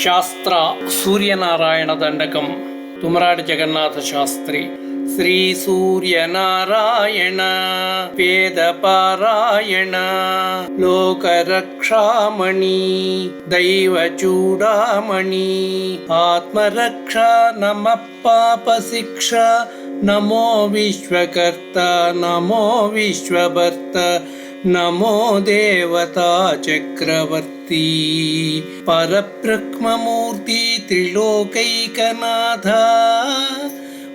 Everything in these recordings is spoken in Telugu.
ಶಾಸ್ತ್ರ ಸೂರ್ಯನಾರಾಯಣ ದಂಡಕಂ ತುಮರಾಡಿ ಜಗನ್ನಾಥ ಶಾಸ್ತ್ರಿ ಶ್ರೀ ಸೂರ್ಯನಾರಾಯಣ ವೇದ ಪಾರಾಯಣ ಲೋಕ ರಕ್ಷಾಮಣಿ ದೈವ ಚೂಡಾಮಣಿ ಆತ್ಮರಕ್ಷಾ ನಮ ಪಾಪ ಶಿಕ್ಷಾ ನಮೋ ವಿಶ್ವಕರ್ತ ನಮೋ ವಿಶ್ವಭರ್ತ నమో దేవతా చక్రవర్తి. పరబ్రహ్మమూర్తి త్రిలోకైకనాథ.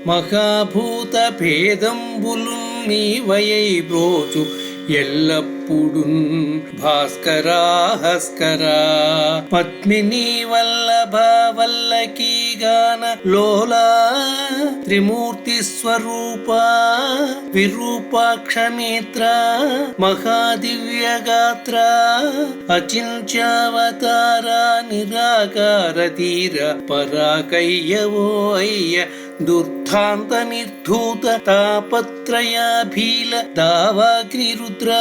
మహాభూత భేదంబులు నీవయై బ్రోచు. ఎల్లప్పుడు భాస్కరా హస్కరా పద్మిని వల్లభ వల్లకీ గాన లోలా త్రిమూర్తి స్వరూప విరూపాక్ష నేత్ర మహాదివ్య గాత్ర అచింత్యావతార నిరాకార తీర పరాకయ్యవో అయ్య దుర్ధాంత నిర్ధూత తాపత్రయాభీల దావాగ్నిరుద్ర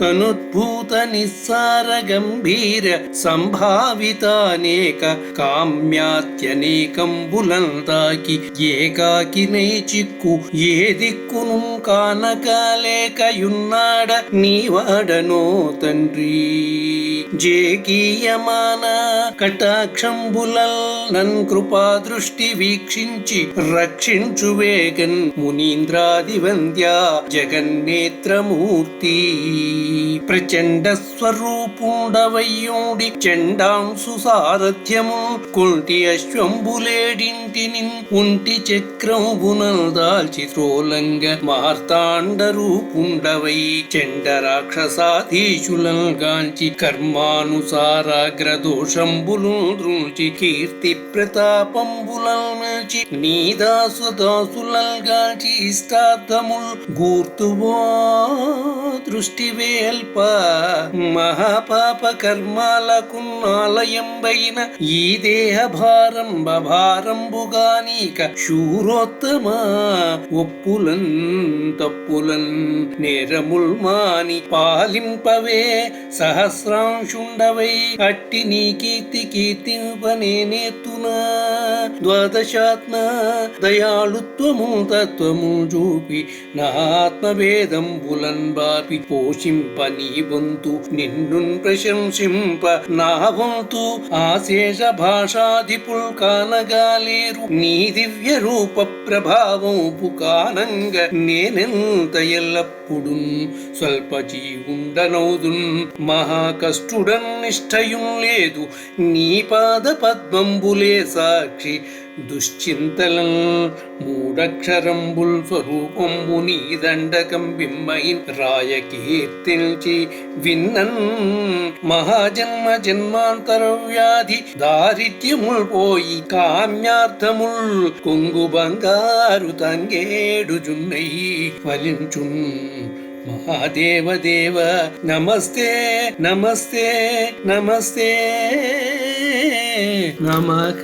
తనుద్భూత నిస్సార గంభీర సంభావితానేక కామ్యాత్యనేకంబులంతాకి ఏకాకినై చిక్కు ఏ దిక్కును కానకాలేకయున్నాడ నీవాడనో తండ్రి. జేకీయమాన కటాక్షంబులల్ నన్ కృపా దృష్టి వీక్షించి రక్షించు వేగన్ మునీంద్రాది వంద్య జగన్నేత్రమూర్తి. ప్రచండ స్వరూపుండవయ్యోడి చండాంసు సారథ్యము కుంటి అశ్వంబులేడింటిని ఉంటి చక్రంబునల్ దాల్చి త్రోలంగ మార్తాండ రూపుండవై చండ రాక్షసాధీశులం గాంచి కర్మానుసారాగ్రదోషంబులు రుచి కీర్తి ప్రతాపంబులం మిల్చి నీదాసు దాసులల్ ఇష్టార్థముల్ గూర్తువో దృష్టి వేల్ప మహాపాప కర్మాలకున్నాలయంబైన ఈ దేహ భారంబ భారంబుగా నీక శూరోత్తమ ఒప్పులన్ తప్పులన్ నేరముల్ మాని పాలింపవే పురుషుండవై అట్టి నీ కీర్తి కీర్తింపనేనేతునా ద్వాదశాత్మ దయాళుత్వము తత్వము చూపి. నా ఆత్మవేదంబులన్ బాపి పోషింప నీ వంతు. నిన్ను ప్రశంసింప నా వంతు. ఆశేష భాషాధిపుల్ కానగాలేరు. నీ దివ్య రూప ప్రభావం పుకానంగ నేనెంత ఎల్లప్పుడు స్వల్ప జీవుండనౌదున్. మహాకష్టుడన్ నిష్ఠయుం లేదు నీ పాద పద్మంబులే సాక్షి దుశ్చింతలం మూడక్షరంబుల్ స్వరూపంబు నీ దండకం బిమ్మయిన్ రాయ కీర్తించి విన్నన్ మహాజన్మ జన్మాంతర వ్యాధి దారిద్ర్యముల్ పోయి కామ్యార్థముల్ కొంగు బంగారు తంగేడు జున్నై ఫలించున్ महादेव देव नमस्ते नमस्ते नमस्ते नमः।